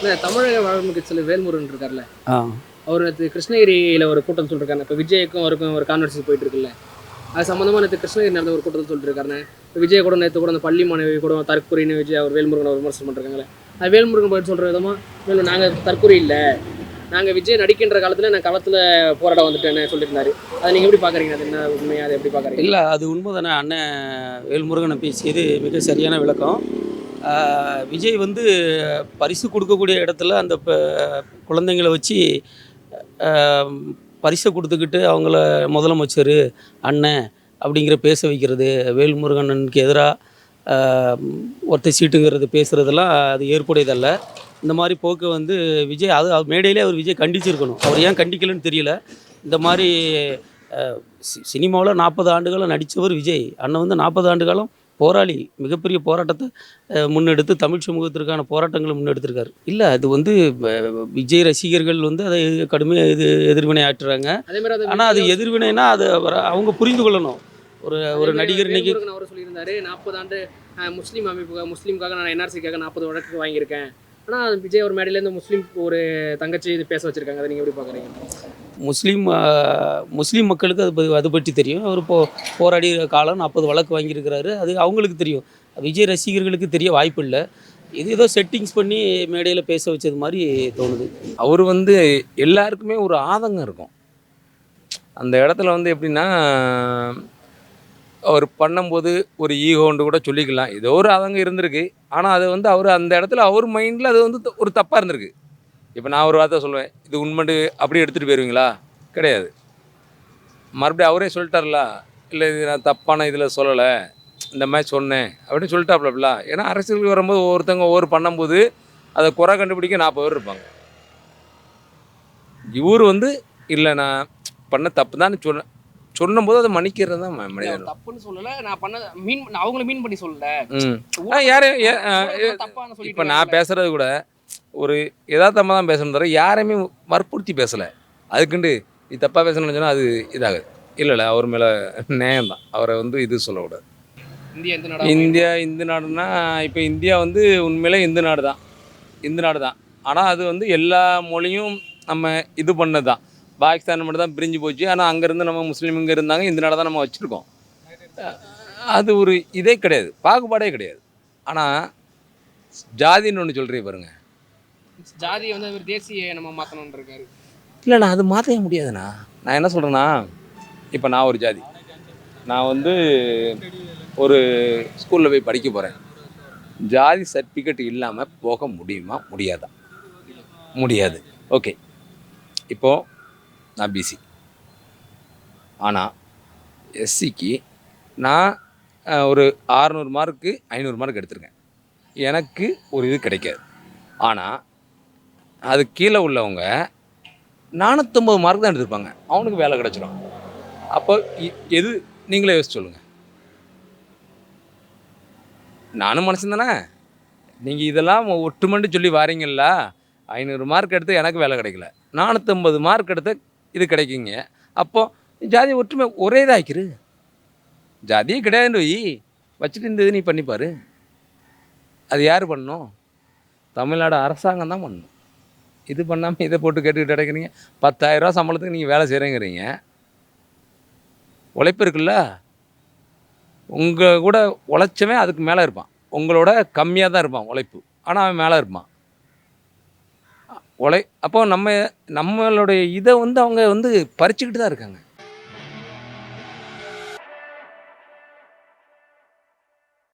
இந்த தமிழக வாழ்வு கட்சியில் வேல்முருகன் இருக்கார்ல. அவர் நேற்று கிருஷ்ணகிரியில் ஒரு கூட்டம் சொல்லிருக்காரு இப்போ விஜய்க்கும் அவருக்கும் ஒரு கான்வர்சேஷன் போயிட்டு இருக்குல்ல அது சம்மந்தமாக நேற்று கிருஷ்ணகிரி நடந்த ஒரு கூட்டத்தில் சொல்லிருக்காருண்ணே. இப்போ விஜய் கூட நேற்று கூட அந்த பள்ளி மாணவி கூட தற்கொலைன்னு விஜய் அவர் வேல்முருகன் அவர் விமர்சனம் பண்ணுறாங்களே அது வேல்முருகன் போயிட்டு சொல்கிற விதமாக இல்லை நாங்கள் தற்கொலை இல்லை. நாங்கள் விஜய் நடிக்கின்ற காலத்தில் நான் களத்தில் போராட வந்துட்டேன்னு சொல்லியிருந்தாரு அதை நீங்கள் எப்படி பார்க்குறீங்க அது என்ன உண்மையாக அதை எப்படி பார்க்குறீங்க இல்லை அது உண்மைதானே. அண்ணன் வேல்முருகனை பேசியது மிக சரியான விளக்கம். விஜய் வந்து பரிசு கொடுக்கக்கூடிய இடத்துல அந்த குழந்தைங்களை வச்சு பரிசை கொடுத்துக்கிட்டு அவங்கள முதலமைச்சர் அண்ணன் அப்படிங்கிற பேச வைக்கிறது வேல்முருகண்ணனுக்கு எதிராக ஒருத்த சீட்டுங்கிறது பேசுகிறதெல்லாம் அது ஏற்புடையதல்ல. இந்த மாதிரி போக்கு வந்து விஜய் அது மேடையிலே அவர் விஜய் கண்டிச்சிருக்கணும். அவர் ஏன் கண்டிக்கலன்னு தெரியல. இந்த மாதிரி சினிமாவில் நாற்பது ஆண்டுகளும் நடித்தவர் விஜய். அண்ணன் வந்து நாற்பது ஆண்டு காலம் போராளி மிகப்பெரிய போராட்டத்தை முன்னெடுத்து தமிழ் சமூகத்திற்கான போராட்டங்களை முன்னெடுத்திருக்காரு. இல்லை அது வந்து விஜய் ரசிகர்கள் வந்து அதை கடுமையாக இது எதிர்வினை ஆற்றுறாங்க. ஆனால் அது எதிர்வினைனா அது அவங்க புரிந்து கொள்ளணும். ஒரு ஒரு நடிகர் இன்னைக்கு அவர் சொல்லியிருந்தாரு நாற்பது ஆண்டு முஸ்லீம் அமைப்புக்காக முஸ்லீம்காக நான் என்ஆர்சிக்காக நாற்பது வழக்கு வாங்கியிருக்கேன். ஆனால் விஜய் ஒரு மேடையிலேருந்து முஸ்லீம் ஒரு தங்கச்சி இது பேச வச்சிருக்காங்க. அதை நீங்கள் எப்படி பார்க்குறீங்க முஸ்லீம் முஸ்லீம் மக்களுக்கு அது அது பற்றி தெரியும். அவர் போ போராடிய காலம் நாற்பது வழக்கு வாங்கியிருக்கிறாரு. அது அவங்களுக்கு தெரியும். விஜய் ரசிகர்களுக்கு தெரிய வாய்ப்பு இல்லை. இது ஏதோ செட்டிங்ஸ் பண்ணி மேடையில் பேச வச்சது மாதிரி தோணுது. அவர் வந்து எல்லாருக்குமே ஒரு ஆதங்கம் இருக்கும். அந்த இடத்துல வந்து எப்படின்னா அவர் பண்ணும்போது ஒரு ஈகோன்னு கூட சொல்லிக்கலாம். ஏதோ ஒரு அவங்க இருந்திருக்கு. ஆனால் அது வந்து அவர் அந்த இடத்துல அவர் மைண்டில் அது வந்து த- ஒரு தப்பாக இருந்திருக்கு. இப்போ நான் ஒரு வார்த்தை சொல்லுவேன். இது உண்மைண்டு அப்படியே எடுத்துகிட்டு போயிடுவீங்களா கிடையாது. மறுபடியும் அவரே சொல்லிட்டார்ல இல்லை இது நான் தப்பான இதில் சொல்லலை. இந்த மாதிரி சொன்னேன். அப்படின்னு சொல்லிட்டாப்ல ஏன்னா அரசியலுக்கு வரும்போது ஒவ்வொருத்தவங்க ஒவ்வொரு பண்ணும்போது அதை குறை கண்டுபிடிக்க நாற்பது பேர் இருப்பாங்க. இவர் வந்து இல்லை நான் பண்ண தப்பு தான் சொன்ன சொன்னும்போது அதை மன்னிக்கிறது தான் மனிதன் தப்புன்னு சொல்லல. நான் பண்ண மீன் அவங்கள மீன் பண்ணி சொல்லல. சொல்லிட்டு இப்போ நான் பேசுறது கூட ஒரு யதார்த்தமாக தான் பேசணும் தவிர யாரையுமே வற்புறுத்தி பேசலை. அதுக்குண்டு இது தப்பாக பேசணும்னு சொன்னால் அது இதாகுது. இல்லை இல்லை அவர் மேலே நேயம் தான். அவரை வந்து இது சொல்லக்கூடாது. இந்தியா இந்து நாடுனா இப்போ இந்தியா வந்து உண்மையிலே இந்து நாடு தான். இந்து நாடு தான். ஆனால் அது வந்து எல்லா மொழியும் நம்ம இது பண்ணது தான் பாகிஸ்தான் மட்டும் தான் பிரிஞ்சு போச்சு. ஆனால் அங்கேருந்து நம்ம முஸ்லீம் இங்கே இருந்தாங்க. இந்த நாடை தான் நம்ம வச்சுருக்கோம். அது ஒரு இதே கிடையாது. பாகுபாடே கிடையாது. ஆனால் ஜாதின்னு ஒன்று சொல்கிறீ பாருங்க. ஜாதியை வந்து அவர் தேசிய நம்ம மாற்றணும்னு இருக்காரு. இல்லைண்ணா அது மாற்றவே முடியாதுண்ணா. நான் என்ன சொல்கிறேன்னா இப்போ நான் ஒரு ஜாதி. நான் வந்து ஒரு ஸ்கூலில் போய் படிக்க போகிறேன் ஜாதி சர்டிஃபிகேட் இல்லாமல் போக முடியுமா? முடியாதா? முடியாது. ஓகே இப்போது நான் பிசி ஆனால் எஸ்சிக்கு நான் ஒரு ஆறுநூறு மார்க்கு ஐநூறு மார்க் எடுத்திருக்கேன். எனக்கு ஒரு இது கிடைக்காது. ஆனால் அது கீழே உள்ளவங்க நானூற்றம்பது மார்க் தான் எடுத்திருப்பாங்க. அவனுக்கு வேலை கிடச்சிரும். அப்போ எது நீங்களே யோசிச்சு சொல்லுங்கள் நானும் மனுஷன் தானே. நீங்கள் இதெல்லாம் ஒட்டுமண்டு சொல்லி வாரீங்களா ஐநூறு மார்க் எடுத்து எனக்கு வேலை கிடைக்கல. நானூற்றம்பது மார்க் எடுத்து இது கிடைக்குங்க. அப்போது ஜாதி ஒற்றுமை ஒரே இதாகிக்கிரு ஜாதியே கிடையாதுன்னு வை வச்சுட்டு இந்த இது நீ பண்ணிப்பார் அது யார் பண்ணும்? தமிழ்நாடு அரசாங்கம் தான் பண்ணும். இது பண்ணாமல் இதை போட்டு கேட்டுக்கிட்டு கிடைக்கிறீங்க பத்தாயிரரூவா சம்பளத்துக்கு நீங்கள் வேலை செய்கிறேங்கிறீங்க உழைப்பு இருக்குல்ல? உங்கள் கூட உழைச்சவன் அதுக்கு மேலே இருப்பான். உங்களோட கம்மியாக தான் இருப்பான் உழைப்பு. ஆனால் அவன் மேலே இருப்பான். உழை அப்போ நம்ம நம்மளுடைய இதை வந்து அவங்க வந்து பறிச்சுக்கிட்டு தான் இருக்காங்க.